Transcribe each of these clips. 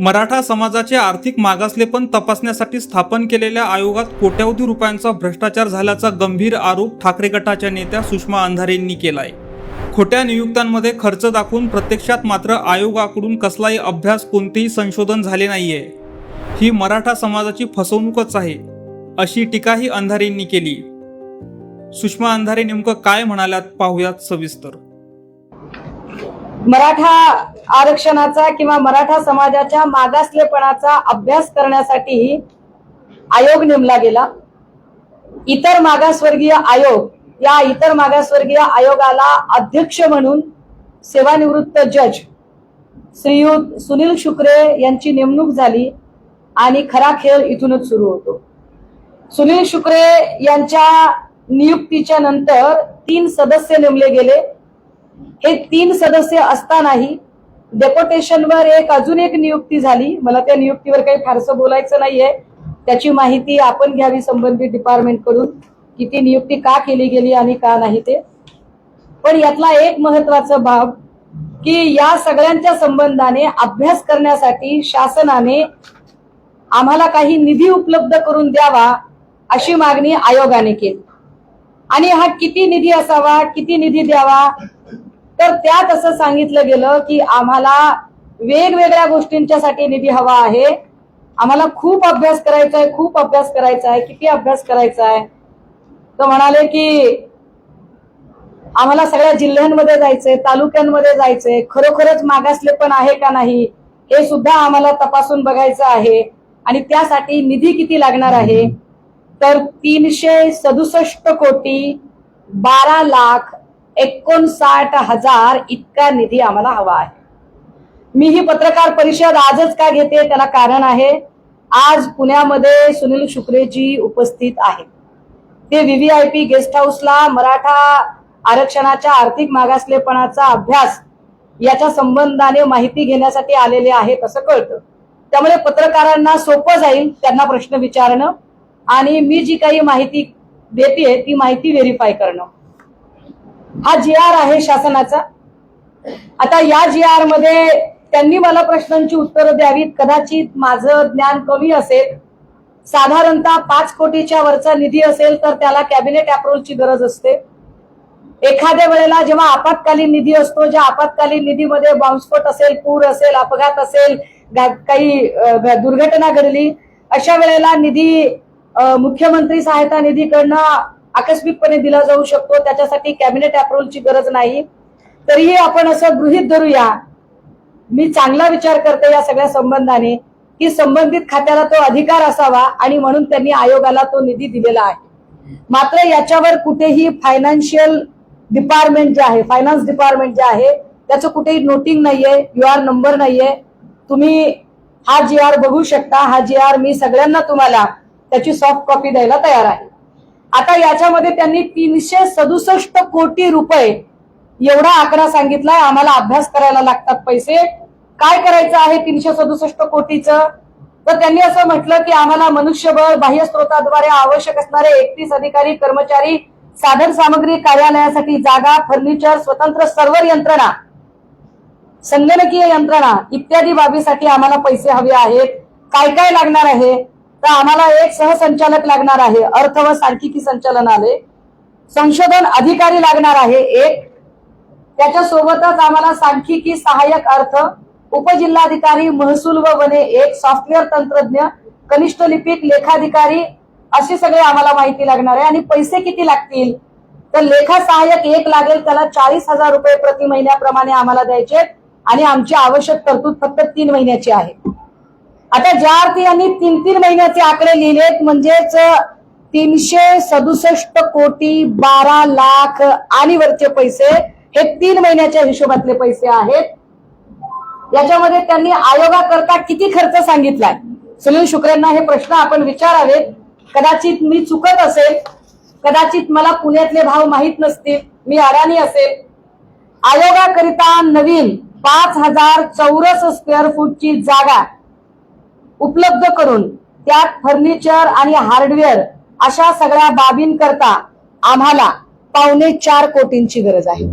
मराठा समाजाचे आर्थिक मागासलेपण तपासण्यासाठी स्थापन केलेल्या आयोगात कोट्यवधी रुपयांचा भ्रष्टाचार झाल्याचा गंभीर आरोप ठाकरे गटाच्या नेत्या सुषमा अंधारेंनी केलाय. खोट्या नियुक्त्यांमध्ये खर्च दाखवून प्रत्यक्षात मात्र आयोगाकडून कसलाही अभ्यास कोणतेही संशोधन झाले नाहीये. ही मराठा समाजाची फसवणूकच आहे अशी टीकाही अंधारेंनी केली. सुषमा अंधारे नेमकं काय म्हणाल्यात पाहुयात सविस्तर. मराठा आरक्षणाचा किंवा मराठा समाजाच्या मागासलेपणाचा अभ्यास करण्यासाठीही आयोग नेमला गेला. इतर मागासवर्गीय आयोग या इतर मागासवर्गीय आयोगाला अध्यक्ष म्हणून सेवानिवृत्त जज श्रीयुत सुनील शुक्रे यांची नेमणूक झाली आणि खरा खेळ इथूनच सुरू होतो. सुनील शुक्रे यांच्या नियुक्तीच्या नंतर तीन सदस्य नेमले गेले. हे तीन सदस्य असतानाही डेप्युटेशनवर एक अजून एक नियुक्ती झाली. मला त्या नियुक्तीवर काही फारसं बोलायचं नाहीये. त्याची माहिती आपण घ्यावी संबंधित डिपार्टमेंटकडून की ती नियुक्ती का केली गेली आणि का नाही ते. पण यातला एक महत्त्वाचा भाग की या सगळ्यांच्या संबंधाने अभ्यास करण्यासाठी शासनाने आम्हाला काही निधी उपलब्ध करून द्यावा अशी मागणी आयोगाने केली. आणि हा किती निधी असावा किती निधी द्यावा तर त्यात असं सांगितलं गेलं की आम्हाला वेगवेगळ्या गोष्टींच्यासाठी निधी हवा आहे. आम्हाला खूप अभ्यास करायचा आहे खूप अभ्यास करायचा आहे किती अभ्यास करायचा आहे तर म्हणाले की आम्हाला सगळ्या जिल्ह्यांमध्ये जायचंय तालुक्यांमध्ये जायचंय खरोखरच मागासले पण आहे का नाही हे सुद्धा आम्हाला तपासून बघायचं आहे. आणि त्यासाठी निधी किती लागणार आहे? तर तीनशे सदुसष्ट कोटी बारा लाख एकोणसाठ हजार इतका निधी आम्हाला हवा आहे. मी ही पत्रकार परिषद आजच का घेते त्याला कारण आहे आज पुण्यामध्ये सुनील शुक्रेजी उपस्थित आहेत. ते व्हीव्हीआयपी गेस्ट हाऊसला मराठा आरक्षणाच्या आर्थिक मागासलेपणाचा अभ्यास याच्या संबंधाने माहिती घेण्यासाठी आलेले आहेत असं कळतं. त्यामुळे पत्रकारांना सोपं जाईल त्यांना प्रश्न विचारणं आणि मी जी काही माहिती देते ती माहिती व्हेरीफाय करणं. हा जी आर आहे शासनाचा. आता या जी आरमध्ये त्यांनी मला प्रश्नांची उत्तरं द्यावीत. कदाचित माझं ज्ञान कमी असेल साधारणतः पाच कोटीच्या वरचा निधी असेल तर त्याला कॅबिनेट अप्रुव्हलची गरज असते. एखाद्या वेळेला जेव्हा आपत्कालीन निधी असतो ज्या आपत्कालीन निधीमध्ये बॉम्बस्फोट असेल पूर असेल अपघात असेल काही दुर्घटना घडली अशा वेळेला निधी मुख्यमंत्री सहायता निधीकडनं आकस्मिकपणे दिला जाऊ शकतो. त्याच्यासाठी कॅबिनेट अप्रुव्हलची गरज नाही. तरीही आपण असं गृहित धरूया. मी चांगला विचार करते या सगळ्या संबंधाने की संबंधित खात्याला तो अधिकार असावा आणि म्हणून त्यांनी आयोगाला तो निधी दिलेला आहे. मात्र याच्यावर कुठेही फायनान्शियल डिपार्टमेंट जे आहे फायनान्स डिपार्टमेंट जे आहे त्याचं कुठेही नोटिंग नाहीये यू आर नंबर नाहीये. तुम्ही हा जी आर बघू शकता. हा जी आर मी सगळ्यांना तुम्हाला त्याची सॉफ्ट कॉपी द्यायला तयार आहे. आता याच्यामध्ये त्यांनी तीनशे सदुसष्ट कोटी रुपये एवढा आकडा सांगितलाय आम्हाला अभ्यास करायला लागतात पैसे. काय करायचं आहे तीनशे सदुसष्ट कोटीचं? तर त्यांनी असं म्हटलं की आम्हाला मनुष्यबळ बाह्य स्रोताद्वारे आवश्यक असणारे एकतीस अधिकारी कर्मचारी साधन सामग्री कार्यालयासाठी जागा फर्निचर स्वतंत्र सर्व्हर यंत्रणा संगणकीय यंत्रणा इत्यादी बाबीसाठी आम्हाला पैसे हवे आहेत. काय काय लागणार आहे? तर आम्हाला एक सहसंचालक लागणार आहे अर्थ व सांख्यिकी संचालनालय. संशोधन अधिकारी लागणार आहे एक. त्याच्यासोबतच आम्हाला सांख्यिकी सहाय्यक अर्थ उपजिल्हाधिकारी महसूल व वने एक सॉफ्टवेअर तंत्रज्ञ कनिष्ठ लिपिक लेखाधिकारी अशी सगळे आम्हाला माहिती लागणार आहे. आणि पैसे किती लागतील? तर लेखा सहाय्यक एक लागेल त्याला चाळीस हजार रुपये प्रति महिन्याप्रमाणे आम्हाला द्यायचे आणि आमची आवश्यक तरतूद फक्त तीन महिन्याची आहे. आता ज्या अर्थी यांनी तीन तीन महिन्याचे आकडे लिहिलेत म्हणजेच तीनशे सदुसष्ट कोटी बारा लाख आणि वरचे पैसे हे तीन महिन्याच्या हिशोबातले पैसे आहेत. याच्यामध्ये त्यांनी आयोगाकरता किती खर्च सांगितलाय? सुनील शुक्रेंना हे प्रश्न आपण विचारावेत. कदाचित मी चुकत असेल कदाचित मला पुण्यातले भाव माहीत नसतील मी अडाणी असेल. आयोगाकरिता नवीन पाच हजार चौरस स्क्वेअर फूटची जागा उपलब्ध करून त्यात फर्निचर आणि हार्डवेअर अशा सगळ्या बाबींकरता आम्हाला पावणे चार कोटींची गरज आहे.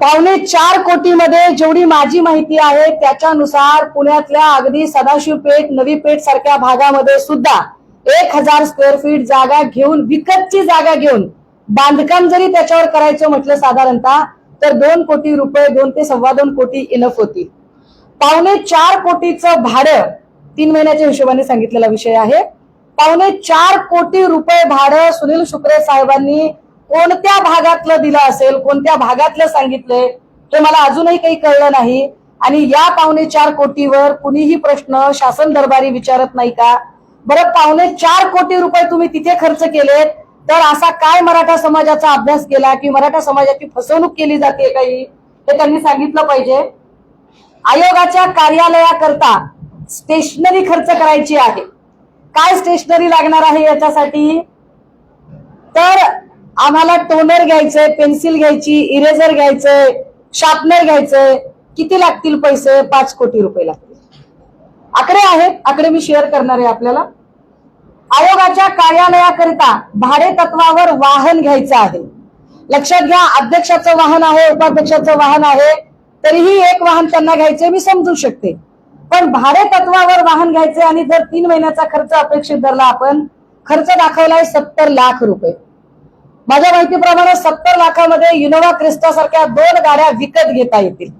पावणे चार कोटीमध्ये जेवढी माझी माहिती आहे त्याच्यानुसार पुण्यातल्या अगदी सदाशिव पेठ नवी पेठ सारख्या भागामध्ये सुद्धा एक हजार स्क्वेअर फीट जागा घेऊन विकतची जागा घेऊन बांधकाम जरी त्याच्यावर करायचं म्हटलं साधारणतः तर दोन कोटी रुपये दोन ते सव्वा दोन कोटी इनफ होती पावणे चार कोटीचं भाडं तीन महिन्याच्या हिशोबाने सांगितलेला विषय आहे. पावणे चार कोटी रुपये भाडं सुनील शुक्रे साहेबांनी कोणत्या भागातलं दिलं असेल कोणत्या भागातलं सांगितलंय हे मला अजूनही काही कळलं नाही. आणि या पावणे चार कोटीवर कुणीही प्रश्न शासन दरबारी विचारत नाही का? बरं पावणे चार कोटी रुपये तुम्ही तिथे खर्च केलेत तर असा काय मराठा समाजाचा अभ्यास केला की मराठा समाजाची फसवणूक केली जाते काही? हे त्यांनी सांगितलं पाहिजे. आयोगाच्या कार्यालयाकरता स्टेशनरी खर्च करायची आहे. काय स्टेशनरी लागणार आहे याच्यासाठी? तर आम्हाला टोनर घ्यायचंय पेन्सिल घ्यायची इरेझर घ्यायचंय शार्पनर घ्यायचंय. किती लागतील पैसे? पाच कोटी रुपये लागतील. आकडे आहेत. आकडे मी शेअर करणार आहे आपल्याला. आयोगाच्या कार्यालयाकरिता भाडे तत्वावर वाहन घ्यायचं आहे. लक्षात घ्या अध्यक्षाचं वाहन आहे उपाध्यक्षाचं वाहन आहे. तरीही एक वाहन त्यांना घ्यायचे मी समजू शकते. पण भाडे तत्वावर वाहन घ्यायचे आणि जर तीन महिन्याचा खर्च अपेक्षित धरला आपण खर्च दाखवलाय सत्तर लाख रुपये. माझ्या माहितीप्रमाणे सत्तर लाखामध्ये इनोवा क्रिस्टा सारख्या दोन गाड्या विकत घेता येतील.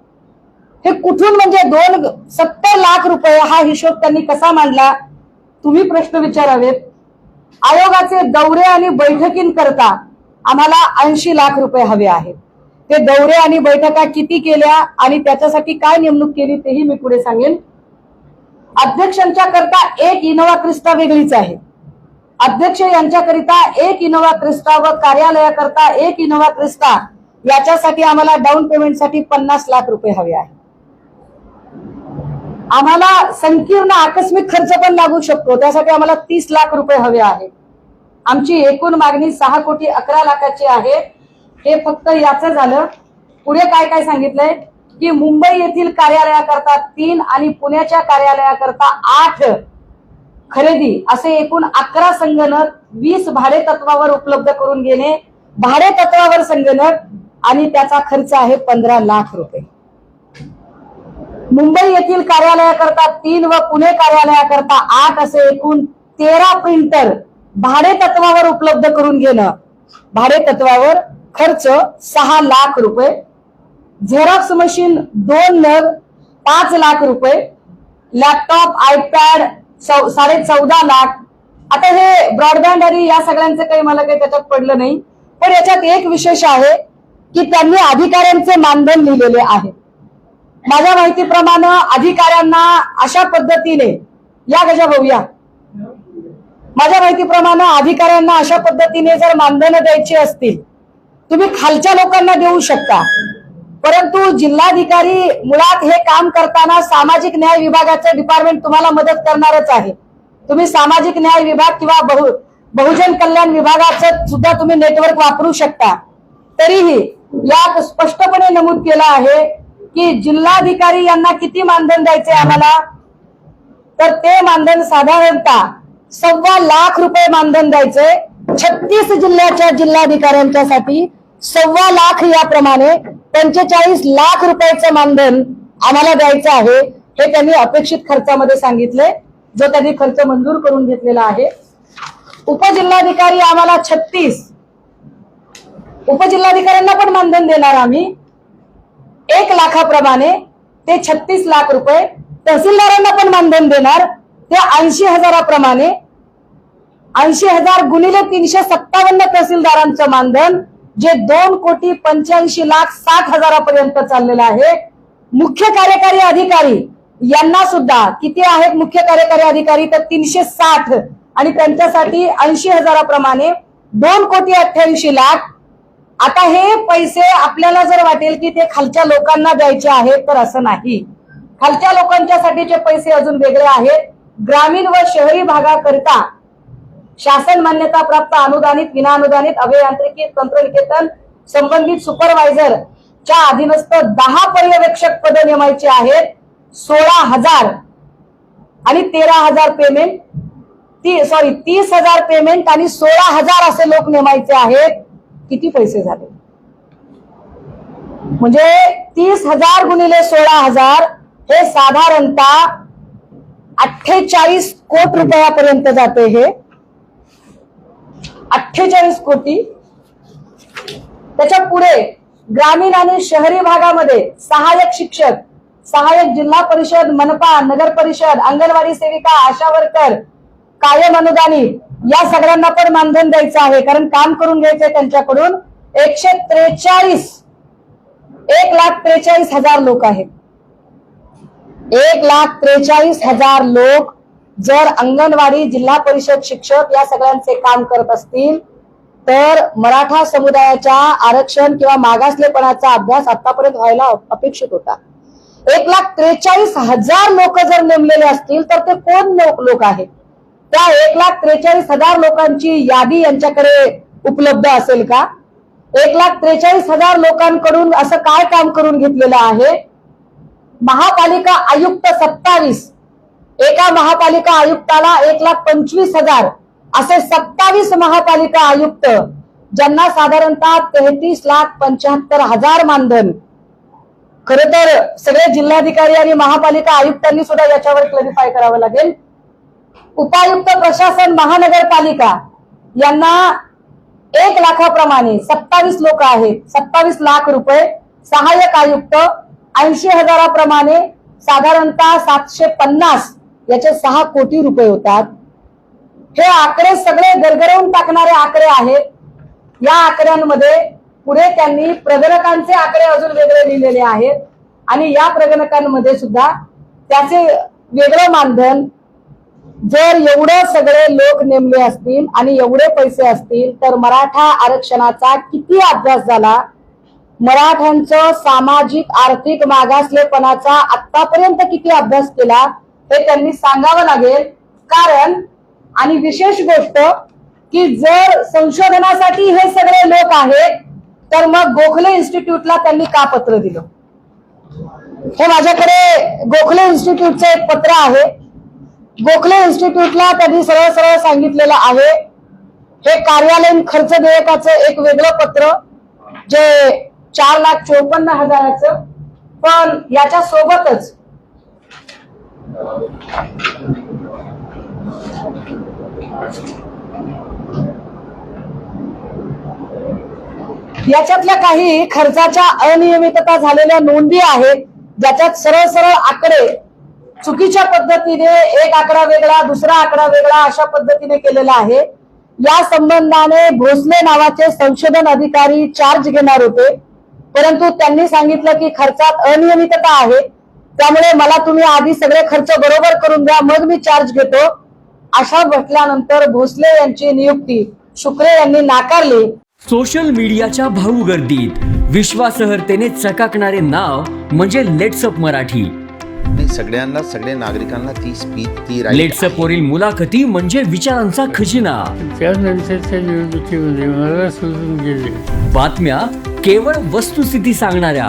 हे कुठून म्हणजे दोन सत्तर लाख रुपये हा हिशोब त्यांनी कसा मांडला? तुम्ही प्रश्न विचारावेत. आयोगाचे दौरे आणि बैठकींकरता आम्हाला ऐंशी लाख रुपये हवे आहेत. ते दौरे आणि बैठका किती केल्या आणि त्याच्यासाठी काय नेमणूक केली तेही मी पुढे सांगेन. अध्यक्षांच्या करता एक इनोवा क्रिस्टा वेगळीच आहे. अध्यक्ष यांच्याकरिता एक इनोवा क्रिस्टा व कार्यालयाकरता एक इनोवा क्रिस्टा याच्यासाठी आम्हाला डाऊन पेमेंटसाठी पन्नास लाख रुपये हवे आहे. आम्हाला संकीर्ण आकस्मिक खर्च पण लागू शकतो. त्यासाठी आम्हाला तीस लाख रुपये हवे आहे. आमची एकूण मागणी सहा कोटी अकरा लाखाची आहे. हे फक्त याचं झालं. पुढे काय काय सांगितलंय? की मुंबई येथील कार्यालयाकरता तीन आणि पुण्याच्या कार्यालयाकरता आठ खरेदी असे एकूण अकरा संगणक वीस भाडे तत्वावर उपलब्ध करून घेणे भाडे तत्वावर संगणक आणि त्याचा खर्च आहे पंधरा लाख रुपये. मुंबई येथील कार्यालयाकरता तीन व पुणे कार्यालयाकरता आठ असे एकूण तेरा प्रिंटर भाडे तत्वावर उपलब्ध करून घेणं. भाडे तत्वावर खर्च सहा लाख रुपये. झेरॉक्स मशीन दोन नग पाच लाख रुपये. लॅपटॉप आयपॅड साडे चौदा लाख. आता हे ब्रॉडबँड आणि या सगळ्यांचं काही मला काही त्याच्यात पडलं नाही. पण याच्यात एक विशेष आहे की त्यांनी अधिकाऱ्यांचे मानधन लिहिलेले आहे. माझ्या माहितीप्रमाणे अधिकाऱ्यांना अशा पद्धतीने या गजा भाऊया माझ्या माहितीप्रमाणे अधिकाऱ्यांना अशा पद्धतीने जर मानधन द्यायची असतील तुम्ही खालच्या लोकांना देऊ शकता. परंतु जिल्हाधिकारी मुळात हे काम करताना सामाजिक न्याय विभागाचं डिपार्टमेंट तुम्हाला मदत करणारच आहे. तुम्ही सामाजिक न्याय विभाग किंवा बहु बहुजन कल्याण विभागाचं सुद्धा तुम्ही नेटवर्क वापरू शकता. तरीही यात स्पष्टपणे नमूद केलं आहे की जिल्हाधिकारी यांना किती मानधन द्यायचे आम्हाला? तर ते मानधन साधारणतः सव्वा लाख रुपये मानधन द्यायचे. छत्तीस जिल्ह्याच्या जिल्हाधिकाऱ्यांच्यासाठी सव्वा लाख याप्रमाणे पंचेचाळीस लाख रुपयाचं मानधन आम्हाला द्यायचं आहे हे त्यांनी अपेक्षित खर्चामध्ये सांगितले जो त्यांनी खर्च मंजूर करून घेतलेला आहे. उपजिल्हाधिकारी आम्हाला छत्तीस. उपजिल्हाधिकाऱ्यांना पण मानधन देणार आम्ही. एक लाखाप्रमाणे ते छत्तीस लाख रुपये तहसीलदारांना पण मानधन देणार. ते ऐंशी हजाराप्रमाणे ऐंशी हजार गुणिले तीनशे सत्तावन्न तहसीलदारांचं मानधन जे दोन कोटी पंच्याऐंशी लाख साठ हजारापर्यंत चाललेलं आहे. मुख्य कार्यकारी अधिकारी यांना सुद्धा किती आहेत मुख्य कार्यकारी अधिकारी? तर तीनशे साठ. आणि त्यांच्यासाठी ऐंशी हजाराप्रमाणे दोन कोटी अठ्ठ्याऐंशी लाख. आता हे पैसे आपल्याला जर वाटेल की ते खालच्या लोकांना द्यायचे आहेत तर असं नाही. खालच्या लोकांच्यासाठीचे पैसे अजून वेगळे आहेत ग्रामीण व शहरी भागाकरता शासन मान्यता प्राप्त अनुदानित विनाअनुदानित अभियांत्रिकी तंत्रनिकेतन संबंधित सुपरवायझर च्या अधीनस्थ दहा पर्यवेक्षक पद नेमायचे आहेत. सोळा हजार आणि तेरा हजार पेमेंट ती सॉरी तीस हजार पेमेंट आणि सोळा हजार असे लोक नेमायचे आहेत. किती पैसे झाले? म्हणजे तीस हजार गुणिले सोळा हजार हे साधारणतः अठ्ठेचाळीस कोटी रुपयापर्यंत जाते हे. अठ्ठेचाळीस कोटी. त्याच्या पुढे ग्रामीण आणि शहरी भागामध्ये सहाय्यक शिक्षक सहाय्यक जिल्हा परिषद मनपा नगर परिषद अंगणवाडी सेविका आशा वर्कर कायम अनुदानी या सगळ्यांना पण मानधन द्यायचं आहे. कारण काम करून घ्यायचंय त्यांच्याकडून. एकशे त्रेचाळीस एक लाख त्रेचाळीस हजार लोक आहेत. एक लाख त्रेचाळीस हजार लोक जर अंगणवाडी जिल्हा परिषद शिक्षक या सगळ्यांचे काम करत असतील तर मराठा समुदायाच्या आरक्षण किंवा मागासलेपणाचा अभ्यास आतापर्यंत व्हायला अपेक्षित होता. एक लाख त्रेचाळीस हजार लोक जर नेमलेले असतील तर ते कोण लोक लोक आहेत? त्या एक लाख त्रेचाळीस हजार लोकांची यादी यांच्याकडे उपलब्ध असेल का? एक लाख त्रेचाळीस हजार लोकांकडून असं काय काम करून घेतलेलं आहे? महापालिका आयुक्त सत्तावीस एका महापालिका आयुक्ताला एक लाख पंचवीस हजार असे सत्तावीस महापालिका आयुक्त ज्यांना साधारणतः तेहतीस लाख पंच्याहत्तर हजार मानधन. खर तर सगळे जिल्हाधिकारी आणि महापालिका आयुक्तांनी सुद्धा याच्यावर क्लरिफाय करावं लागेल. उपायुक्त प्रशासन महानगरपालिका यांना एक लाखाप्रमाणे सत्तावीस लोक आहेत सत्तावीस लाख रुपये सहाय्यक आयुक्त ऐंशी हजाराप्रमाणे साधारणतः सातशे पन्नास याचे सहा कोटी रुपये होतात. हे आकडे सगळे गरगरवून टाकणारे आकडे आहेत. या आकड्यांमध्ये पुढे त्यांनी प्रगणकांचे आकडे अजून वेगळे लिहिलेले आहेत. आणि या प्रगणकांमध्ये सुद्धा त्याचे वेगळं मानधन जर एवढे सगळे लोक नेमले असतील आणि एवढे पैसे असतील तर मराठा आरक्षणाचा किती अभ्यास झाला? मराठ्यांचं सामाजिक आर्थिक मागासलेपणाचा आतापर्यंत किती अभ्यास केला? हे त्यांनी सांगावं लागेल. कारण आणि विशेष गोष्ट की जर संशोधनासाठी हे सगळे लोक आहेत तर मग गोखले इन्स्टिट्यूटला त्यांनी का पत्र दिलं? हे माझ्याकडे गोखले इन्स्टिट्यूटचं एक पत्र आहे. गोखले इन्स्टिट्यूटला त्यांनी सरळ सरळ सांगितलेलं आहे. हे कार्यालयीन खर्च देयकाचं एक वेगळं पत्र जे चार लाख चोपन्न हजाराचं. पण याच्या सोबतच याच्यातल्या काही खर्चाच्या अनियमितता झालेल्या नोंदी आहेत ज्याच्यात सरळ सरळ आकडे चुकीच्या पद्धतीने एक आकडा वेगळा दुसरा आकडा वेगळा अशा पद्धतीने केलेला आहे. या संबंधाने भोसले नावाचे संशोधन अधिकारी चार्ज घेणार होते. परंतु त्यांनी सांगितलं की खर्चात अनियमितता आहे. त्यामुळे मला तुम्ही आधी सगळे खर्च बरोबर करून द्या मग मी चार्ज घेतो. अशा म्हटल्यानंतर भोसले यांची नियुक्ती शुक्रे यांनी नाकारली. सोशल मीडियाच्या भाऊ गर्दीत विश्वासार्हतेने चकाकणारे नाव म्हणजे लेट्सअप मराठी. नाही सगळ्यांना सगळ्या नागरिकांना ती स्पीच ती right लेट्सअप वरील मुलाखती म्हणजे विचारांचा खजिना. त्यानंतरच्या निवडणुकीमध्ये मला सोडून गेले. बातम्या केवळ वस्तुस्थिती सांगणाऱ्या.